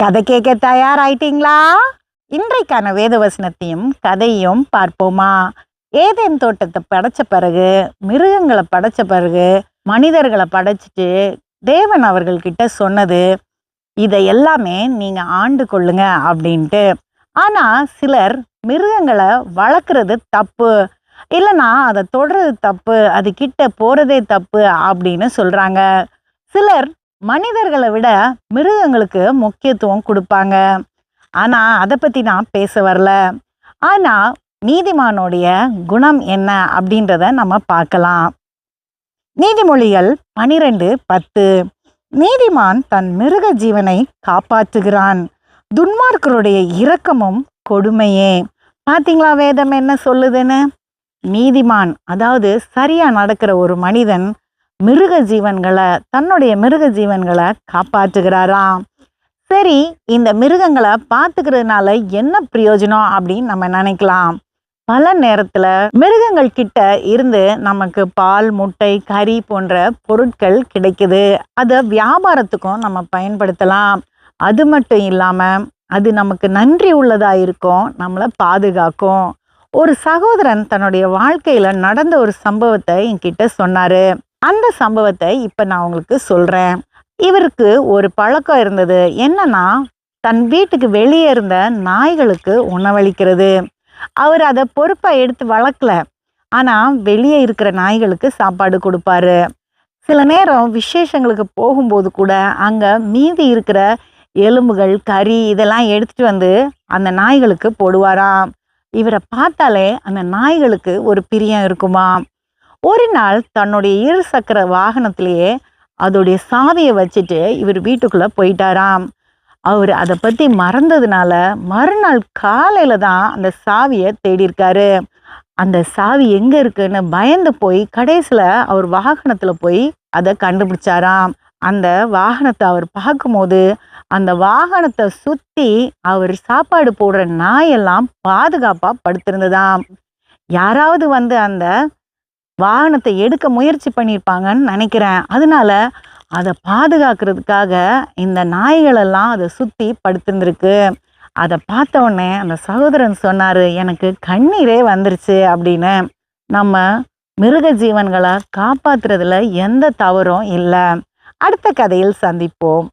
கதை கேட்க தயாராயிட்டீங்களா? இன்றைக்கான வேதவசனத்தையும் கதையும் பார்ப்போமா? ஏதேன் தோட்டத்தை படைச்ச பிறகு மிருகங்களை படைச்ச பிறகு மனிதர்களை படைச்சிட்டு தேவன் அவர்கள்கிட்ட சொன்னது இதை எல்லாமே நீங்க ஆண்டு கொள்ளுங்க அப்படின்ட்டு. ஆனா சிலர் மிருகங்களை வளர்க்குறது தப்பு. இல்லைன்னா அதை தொடுறது தப்பு அது கிட்ட போறதே தப்பு அப்படின்னு சொல்றாங்க. சிலர் மனிதர்களை விட மிருகங்களுக்கு முக்கியத்துவம் கொடுப்பாங்க. ஆனால் அதை பற்றி நான் பேச வரல. ஆனால் நீதிமானுடைய குணம் என்ன அப்படின்றத நம்ம பார்க்கலாம். நீதிமொழிகள் பனிரெண்டு பத்து. நீதிமான் தன் மிருக ஜீவனை காப்பாற்றுகிறான். துன்மார்க்கருடைய இரக்கமும் கொடுமையே. பார்த்தீங்களா வேதம் என்ன சொல்லுதுன்னு? நீதிமான் அதாவது சரியாக நடக்கிற ஒரு மனிதன் மிருக ஜீவன்களை தன்னுடைய மிருக ஜீவன்களை காப்பாற்றுகிறாராம். சரி இந்த மிருகங்களை பார்த்துக்கிறதுனால என்ன பிரயோஜனம் அப்படின்னு நம்ம நினைக்கலாம். பல நேரத்தில் மிருகங்கள் கிட்ட இருந்து நமக்கு பால் முட்டை கறி போன்ற பொருட்கள் கிடைக்குது. அதை வியாபாரத்துக்கும் நம்ம பயன்படுத்தலாம். அது மட்டும் இல்லாமல் அது நமக்கு நன்றி உள்ளதாக இருக்கும் நம்மளை பாதுகாக்கும். ஒரு சகோதரன் தன்னுடைய வாழ்க்கையில் நடந்த ஒரு சம்பவத்தை என்கிட்ட சொன்னார். அந்த சம்பவத்தை இப்போ நான் உங்களுக்கு சொல்கிறேன் இவருக்கு ஒரு பழக்கம் இருந்தது. என்னன்னா தன் வீட்டுக்கு வெளியே இருந்த நாய்களுக்கு உணவளிக்கிறது. அவர் அதை பொறுப்பை எடுத்து வளர்க்கல. ஆனால் வெளியே இருக்கிற நாய்களுக்கு சாப்பாடு கொடுப்பாரு. சில நேரம் விசேஷங்களுக்கு போகும்போது கூட அங்கே மீதி இருக்கிற எலும்புகள் கறி இதெல்லாம் எடுத்துட்டு வந்து அந்த நாய்களுக்கு போடுவாராம். இவரை பார்த்தாலே அந்த நாய்களுக்கு ஒரு பிரியம் இருக்குமா ஒரு நாள் தன்னுடைய இரு சக்கர வாகனத்திலேயே அதோடைய சாவியை வச்சுட்டு இவர் வீட்டுக்குள்ளே போயிட்டாராம். அவர் அதை பற்றி மறந்ததுனால மறுநாள் காலையில் தான் அந்த சாவியை தேடியிருக்காரு அந்த சாவி எங்கே இருக்குன்னு பயந்து போய் கடைசியில் அவர் வாகனத்தில் போய் அதை கண்டுபிடிச்சாராம். அந்த வாகனத்தை அவர் பார்க்கும்போது அந்த வாகனத்தை சுற்றி அவர் சாப்பாடு போடுற நாயெல்லாம் பாதுகாப்பாக படுத்திருந்ததாம். யாராவது வந்து அந்த வாகனத்தை எடுக்க முயற்சி பண்ணியிருப்பாங்கன்னு நினைக்கிறேன். அதனால அதை பாதுகாக்கிறதுக்காக இந்த நாய்களெல்லாம் அதை சுற்றி படுத்திருந்துருக்கு. அதை பார்த்த உடனே அந்த சகோதரன் சொன்னார் எனக்கு கண்ணீரே வந்துருச்சு அப்படின்னு. நம்ம மிருக ஜீவன்களை காப்பாற்றுறதுல எந்த தவறும் இல்லை. அடுத்த கதையில் சந்திப்போம்.